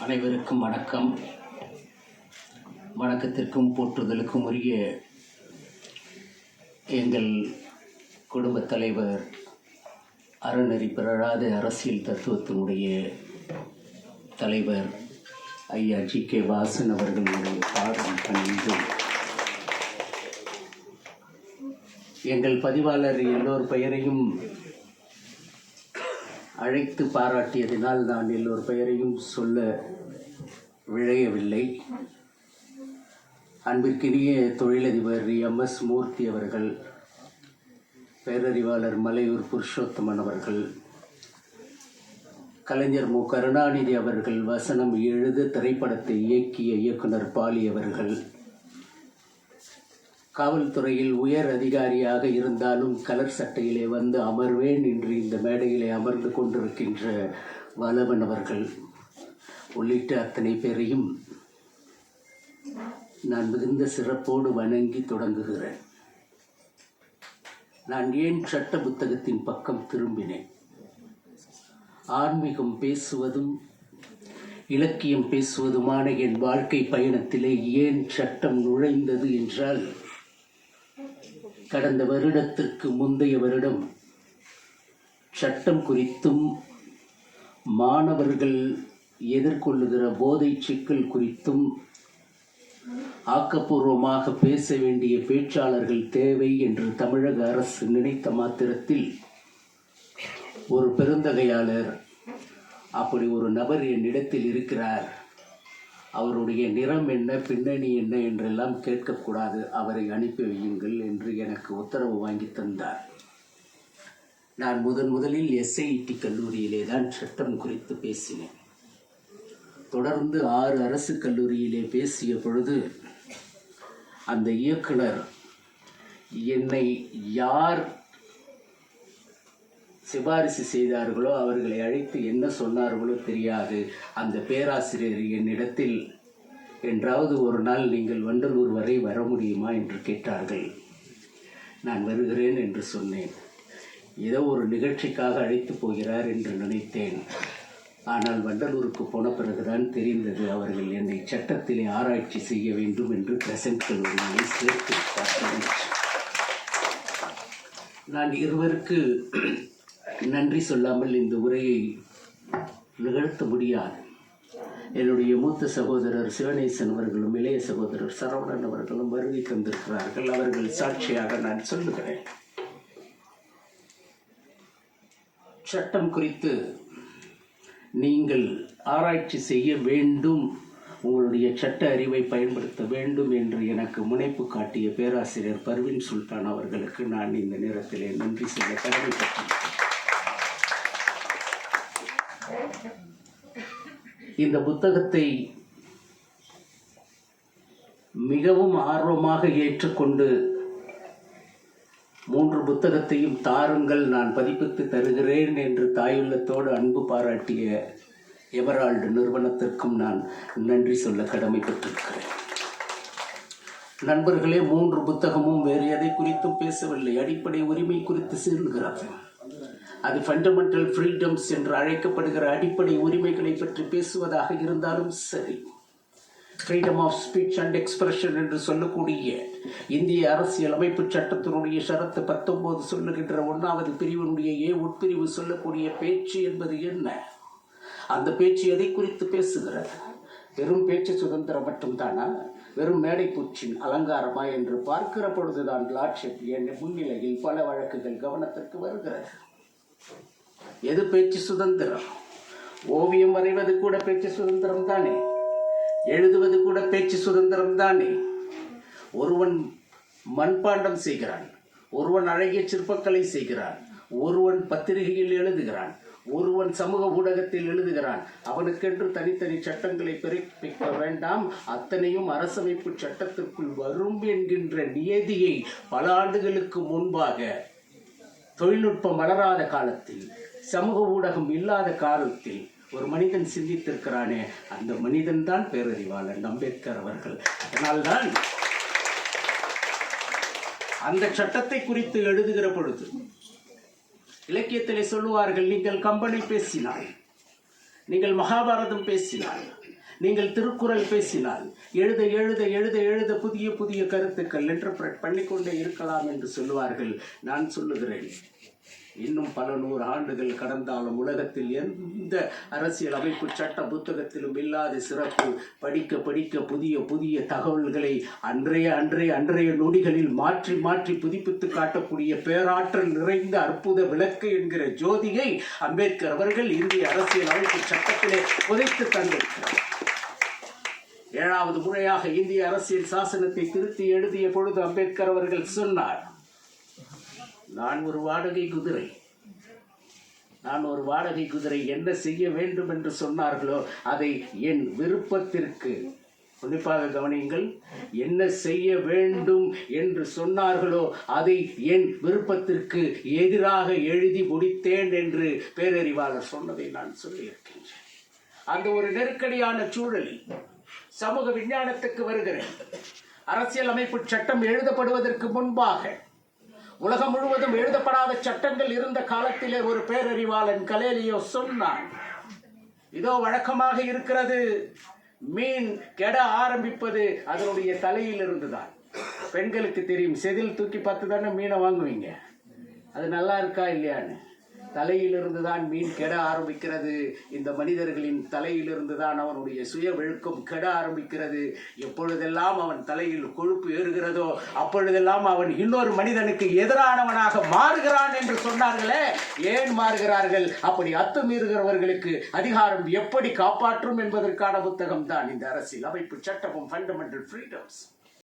அனைவருக்கும் வணக்கம். வணக்கத்திற்கும் போற்றுதலுக்கும் உரிய எங்கள் குடும்பத் தலைவர் அறநெறி பிறழாத அரசியல் தத்துவத்தினுடைய தலைவர் ஐயா ஜி கே வாசன் அவர்களுடைய பாடம் பணிந்து எங்கள் பதிவாளர் எல்லோர் பெயரையும் அழைத்து பாராட்டியதினால் நான் எல்லோர் பெயரையும் சொல்ல விழையவில்லை. அன்பிற்கினிய தொழிலதிபர் எம் எஸ் மூர்த்தி அவர்கள் பேரறிவாளர் மலையூர் புருஷோத்தமன் அவர்கள் கலைஞர் மு. கருணாநிதி அவர்கள் வசனம் எழுத திரைப்படத்தை இயக்கிய இயக்குனர் பாலி அவர்கள். காவல்துறையில் உயர் அதிகாரியாக இருந்தாலும் கலர் சட்டையிலே வந்து அமர்வேன் என்று இந்த மேடையிலே அமர்ந்து கொண்டிருக்கின்ற வலவன் அவர்கள். உள்ளிட்ட அத்தனை பேரையும் நான் மிகுந்த சிறப்போடு வணங்கி தொடங்குகிறேன். நான் ஏன் சட்ட புத்தகத்தின் பக்கம் திரும்பினேன்? ஆன்மீகம் பேசுவதும் இலக்கியம் பேசுவதுமான என் வாழ்க்கை பயணத்திலே ஏன் சட்டம் நுழைந்தது என்றால் கடந்த வருடத்திற்கு முந்தைய வருடம் சட்டம் குறித்தும் மாணவர்கள் எதிர்கொள்ளுகிற போதை சிக்கல் குறித்தும் ஆக்கப்பூர்வமாக பேச வேண்டிய பேச்சாளர்கள் தேவை என்று தமிழக அரசு நினைத்த மாத்திரத்தில் ஒரு பெருந்தகையாளர் அப்படி ஒரு நபர் என்னிடத்தில் இருக்கிறார். அவருடைய நிறம் என்ன பின்னணி என்ன என்றெல்லாம் கேட்கக்கூடாது. அவரை அனுப்பி வையுங்கள் என்று எனக்கு உத்தரவு வாங்கி தந்தார். நான் முதன் முதலில் எஸ்ஐடி கல்லூரியிலே தான் சட்டம் குறித்து பேசினேன். தொடர்ந்து ஆறு அரசு கல்லூரியிலே பேசிய பொழுது அந்த இயக்குனர் என்னை யார் சிபாரிசு செய்தார்களோ அவர்களை அழைத்து என்ன சொன்னார்களோ தெரியாது. அந்த பேராசிரியர் என்னிடத்தில் என்றாவது ஒரு நாள் நீங்கள் வண்டலூர் வரை வர முடியுமா? என்று கேட்டார்கள். நான் வருகிறேன் என்று சொன்னேன். ஏதோ ஒரு நிகழ்ச்சிக்காக அழைத்து போகிறார் என்று நினைத்தேன். ஆனால் வண்டலூருக்கு போன பிறகுதான் தெரிந்தது அவர்கள் என்னை சட்டத்திலே ஆராய்ச்சி செய்ய வேண்டும் என்று பிரசன்ட் கல்லூரியை சேர்த்து நான் இருவருக்கு நன்றி சொல்லாமல் இந்த உரையை நிகழ்த்த முடியாது. என்னுடைய மூத்த சகோதரர் சிவனேசன் அவர்களும் இளைய சகோதரர் சரவணன் அவர்களும் வருகை தந்திருக்கிறார்கள். அவர்கள் சாட்சியாக நான் சொல்லுகிறேன். சட்டம் குறித்து நீங்கள் ஆராய்ச்சி செய்ய வேண்டும் உங்களுடைய சட்ட அறிவை பயன்படுத்த வேண்டும் என்று எனக்கு முனைப்பு காட்டிய பேராசிரியர் பர்வின் சுல்தான் அவர்களுக்கு நான் இந்த நேரத்திலே நன்றி சொல்ல கடமைப்பட்டேன் இந்த புத்தகத்தை மிகவும் ஆர்வமாக ஏற்றுக்கொண்டு மூன்று புத்தகத்தையும் தாருங்கள் நான் பதிப்பித்து தருகிறேன் என்று தாயுள்ளத்தோடு அன்பு பாராட்டிய எவரால்டு நிறுவனத்திற்கும் நான் நன்றி சொல்ல கடமைப்பட்டிருக்கிறேன். நண்பர்களே மூன்று புத்தகமும் வேறு எதை குறித்தும் பேசவில்லை. அடிப்படை உரிமை குறித்து சீர்கிறார்கள் அது ஃபண்டமெண்டல் ஃப்ரீடம்ஸ் என்று அழைக்கப்படுகிற அடிப்படை உரிமைகளை பற்றி பேசுவதாக இருந்தாலும் சரி. Freedom of speech and expression என்று சொல்லக்கூடிய இந்திய அரசியலமைப்பு சட்டத்தினுடைய ஷரத்து பத்தொன்பது சொல்லுகின்ற ஒன்றாவது பிரிவினுடைய ஏ உட்பிரிவு சொல்லக்கூடிய பேச்சு என்பது என்ன? அந்த பேச்சு எதை குறித்து பேசுகிறது? வெறும் பேச்சு சுதந்திரம் மட்டும்தானா? வெறும் மேடை பூச்சின் அலங்காரமா என்று பார்க்கிற பொழுதுதான் லார்ட்ஷிப் என் முன்னிலையில் பல வழக்குகள் கவனத்திற்கு வருகிறது. எது பேச்சு சுதந்திரம்? ஓவியம் வரைவது கூட பேச்சு சுதந்திரம் தானே? எழுதுவது கூட பேச்சு சுதந்திரம் தானே? ஒருவன் மண்பாண்டம் செய்கிறான் ஒருவன் அழகிய சிற்பக்கலை செய்கிறான் ஒருவன் பத்திரிகையில் எழுதுகிறான் ஒருவன் சமூக ஊடகத்தில் எழுதுகிறான். அவனுக்கென்று தனித்தனி சட்டங்களை பிறப்பிக்க வேண்டாம். அத்தனையும் அரசமைப்பு சட்டத்திற்குள் வரும் என்கின்ற நியதியை பல ஆண்டுகளுக்கு முன்பாக தொழில்நுட்பம் வளராத காலத்தில் சமூக ஊடகம் இல்லாத காலத்தில் ஒரு மனிதன் சிந்தித்திருக்கிறானே அந்த மனிதன் தான் பேரறிவாளன் அம்பேத்கர் அவர்கள். அதனால்தான் அந்த சட்டத்தை குறித்து எழுதுகிற பொழுது இலக்கியத்திலே சொல்லுவார்கள் நீங்கள் கம்பனை பேசினால் நீங்கள் மகாபாரதம் பேசினால் நீங்கள் திருக்குறள் பேசினால் எழுத எழுத எழுத எழுத புதிய புதிய கருத்துக்கள் இன்டர்பிரட் பண்ணிக்கொண்டே இருக்கலாம் என்று சொல்லுவார்கள். நான் சொல்லுகிறேன் இன்னும் பல நூறு ஆண்டுகள் கடந்தாலும் உலகத்தில் எந்த அரசியல் அமைப்பு சட்ட புத்தகத்திலும் இல்லாத சிறப்பு படிக்க படிக்க புதிய புதிய தகவல்களை அன்றைய அன்றைய அன்றைய நொடிகளில் மாற்றி மாற்றி புதுப்பித்து காட்டக்கூடிய பேராற்றல் நிறைந்த அற்புத விளக்கு என்கிற ஜோதியை அம்பேத்கர் அவர்கள் இந்திய அரசியல் அமைப்பு சட்டத்திலே புதைத்து தந்திருக்கிறார். ஏழாவது முறையாக இந்திய அரசியல் சாசனத்தை திருத்தி எழுதிய பொழுது அம்பேத்கர் அவர்கள் சொன்னார் நான் ஒரு வாடகை குதிரை. நான் ஒரு வாடகை குதிரை என்ன செய்ய வேண்டும் என்று சொன்னார்களோ அதை என் விருப்பத்திற்கு குறிப்பாக கவனியுங்கள். என்ன செய்ய வேண்டும் என்று சொன்னார்களோ அதை என் விருப்பத்திற்கு எதிராக எழுதி முடித்தேன் என்று பேரறிவாளர் சொன்னதை நான் சொல்லியிருக்கின்றேன். அந்த ஒரு நெருக்கடியான சூழலில் சமூக விஞ்ஞானத்துக்கு வருகிறேன். அரசியல் அமைப்பு சட்டம் எழுதப்படுவதற்கு முன்பாக உலகம் முழுவதும் எழுதப்படாத சட்டங்கள் இருந்த காலத்திலே ஒரு பேரறிவாளன் கலேலியோ சொன்னான் இதோ வழக்கமாக இருக்கிறது. மீன் கெட ஆரம்பிப்பது அதனுடைய தலையில் இருந்துதான் பெண்களுக்கு தெரியும் செதில் தூக்கி பார்த்து தானே மீனை வாங்குவீங்க? அது நல்லா இருக்கா இல்லையான்னு. தலையிலிருந்து தான் மீன் கெட ஆரம்பிக்கிறது. இந்த மனிதர்களின் தலையிலிருந்து தான் அவனுடைய சுய வெழுக்கம் கெட ஆரம்பிக்கிறது. எப்பொழுதெல்லாம் அவன் தலையில் கொழுப்பு ஏறுகிறதோ அப்பொழுதெல்லாம் அவன் இன்னொரு மனிதனுக்கு எதிரானவனாக மாறுகிறான் என்று சொன்னார்களே. ஏன் மாறுகிறார்கள்? அப்படி அத்துமீறுகிறவர்களுக்கு அதிகாரம் எப்படி காப்பாற்றும் என்பதற்கான புத்தகம் தான் இந்த அரசியல். அமைப்பு சட்டமும் ஃபண்டமெண்டல் ஃப்ரீடம்ஸ்